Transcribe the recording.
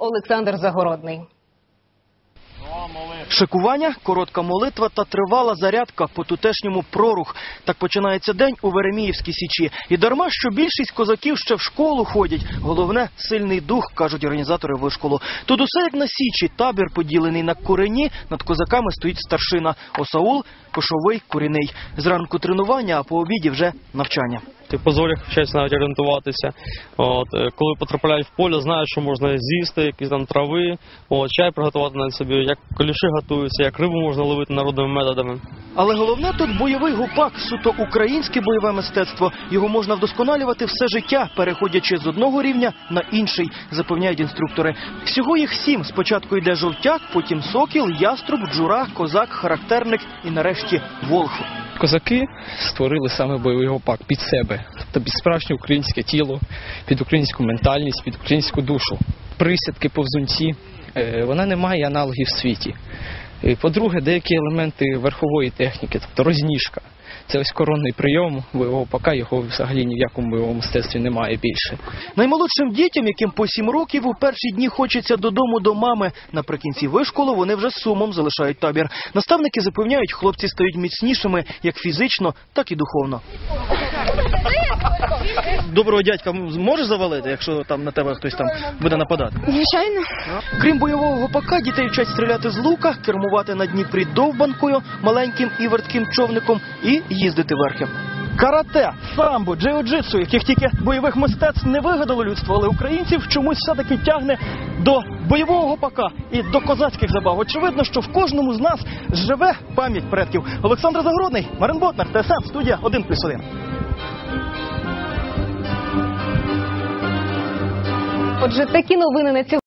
Олександр Загородний. Шикування, коротка молитва та тривала зарядка по тутешньому прорух. Так починається день у Вереміївській січі. І дарма, що більшість козаків ще в школу ходять. Головне сильний дух, кажуть організатори вишколу. Тут усе як на січі. Табір поділений на курені. Над козаками стоїть старшина. Осаул, кошовий, куріний. Зранку тренування, а по обіді вже навчання. Ти позорях вчаться навіть орієнтуватися. От, е, коли потрапляють в поле, знають, що можна з'їсти, якісь там трави, от, чай приготувати на собі, як коліші готуються, як рибу можна ловити народними методами. Але головне тут бойовий гупак, суто українське бойове мистецтво. Його можна вдосконалювати все життя, переходячи з одного рівня на інший, запевняють інструктори. Всього їх сім. Спочатку йде жовтяк, потім сокіл, яструб, джура, козак, характерник і нарешті волх. Козаки створили саме бойовий гопак під себе, тобто під справжнє українське тіло, під українську ментальність, під українську душу. Присядки повзунці е, вона не має аналогів в світі. По-друге, деякі елементи верхової техніки, тобто розніжка. Це ось коронний прийом бойового пака, його взагалі ні в якому бойовому мистецтві немає більше. Наймолодшим дітям, яким по сім років, у перші дні хочеться додому до мами. Наприкінці вишколу вони вже сумом залишають табір. Наставники запевняють, хлопці стають міцнішими як фізично, так і духовно. Доброго дядька може завалити, якщо там на тебе хтось там буде нападати? Звичайно. Крім бойового гопака, дітей вчать стріляти з лука, кермувати на Дніпрі довбанкою, маленьким і вертким човником і їздити верхи. Карате, самбо, джиу-джитсу, яких тільки бойових мистецтв не вигадало людство, але українців чомусь все-таки тягне до бойового гопака і до козацьких забав. Очевидно, що в кожному з нас живе пам'ять предків. Олександр Загородний, Марин Ботнер, ТСН, студія 1+,1. Отже, такі новини на цьому.